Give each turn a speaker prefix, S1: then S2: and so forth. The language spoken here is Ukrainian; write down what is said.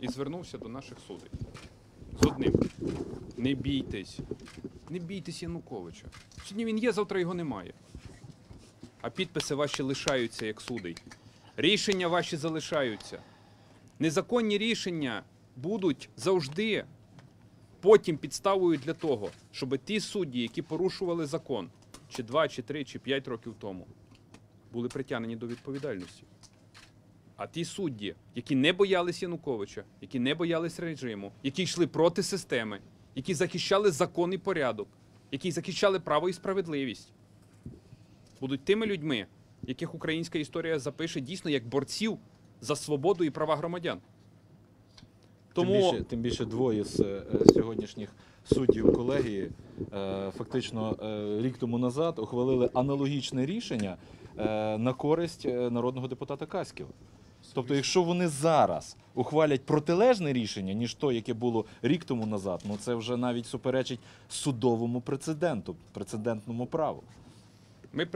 S1: і звернувся до наших судей. З одним. Не бійтесь. Не бійтесь Януковича. Сьогодні він є, завтра його немає. А підписи ваші лишаються як судей. Рішення ваші залишаються. Незаконні рішення будуть завжди потім підставою для того, щоб ті судді, які порушували закон, чи 2, чи 3, чи 5 років тому, були притягнені до відповідальності. А ті судді, які не боялись Януковича, які не боялись режиму, які йшли проти системи, які захищали закон і порядок, які захищали право і справедливість, будуть тими людьми, яких українська історія запише дійсно як борців за свободу і права громадян. Тому
S2: Тим, більше, тим більше двоє з е, сьогоднішніх суддів колегії е, фактично е, рік тому назад ухвалили аналогічне рішення е, на користь народного депутата Каськіва. Тобто, якщо вони зараз ухвалять протилежне рішення, ніж то, яке було рік тому назад, ну це вже навіть суперечить судовому прецеденту, прецедентному праву.
S1: ми